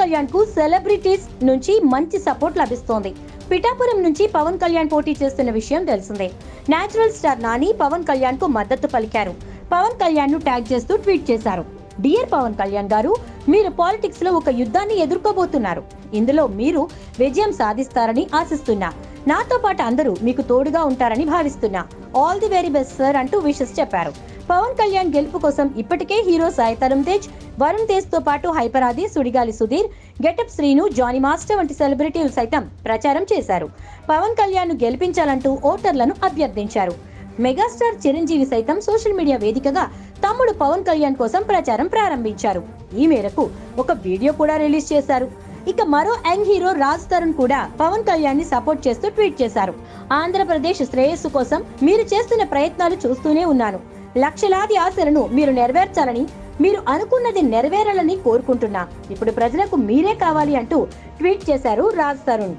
కళ్యాణ్కు సెలబ్రిటీస్ నుంచి మంచి సపోర్ట్ లభిస్తోంది. పిఠాపురం నుంచి పవన్ కళ్యాణ్ పోటీ చేస్తున్న విషయం తెలిసిందే. నేచురల్ స్టార్ నాని పవన్ కళ్యాణ్కు మద్దతు పలికారు. పవన్ కళ్యాణ్ను ట్యాగ్ చేస్తూ ట్వీట్ చేశారు. డియర్ పవన్ కళ్యాణ్ గారు మీరు పాలిటిక్స్లో ఒక యుద్ధాన్ని ఎదుర్కోబోతున్నారు. ఇందులో మీరు విజయం సాధిస్తారని ఆశిస్తున్నా. నాతో పాటు అందరూ మీకు తోడుగా ఉంటారని భావిస్తున్నా. All the very best sir అంటూ విషెస్ చెప్పారు. పవన్ కళ్యాణ్ గెలుపు కోసం ఇప్పటికే హీరో సాయి తరుణ్ తేజ్ వరుణ్ తేజ్తో పాటు హైపరాది సుడిగాలి సుధీర్ గెటప్ శ్రీను జానీ మాస్టర్ వంటి సెలబ్రిటీలు సైతం ప్రచారం చేశారు. పవన్ కళ్యాణ్ను గెలిపించాలంటూ ఓటర్లను అభ్యర్థించారు. మెగాస్టార్ చిరంజీవి సైతం సోషల్ మీడియా వేదికగా తమ్ముడు పవన్ కళ్యాణ్ కోసం ప్రచారం ప్రారంభించారు. ఈ మేరకు ఒక వీడియో కూడా రిలీజ్ చేశారు. ఇక మరో యంగ్ హీరో రాజ్ తరుణ్ కూడా పవన్ కళ్యాణ్ని సపోర్ట్ చేస్తూ ట్వీట్ చేశారు. ఆంధ్రప్రదేశ్ శ్రేయస్సు కోసం మీరు చేస్తున్న ప్రయత్నాలు చూస్తూనే ఉన్నాను. లక్షలాది ఆశలను మీరు నెరవేర్చాలని మీరు అనుకున్నది నెరవేరాలని కోరుకుంటున్నా. ఇప్పుడు ప్రజలకు మీరే కావాలి అంటూ ట్వీట్ చేశారు రాజ్ తరుణ్.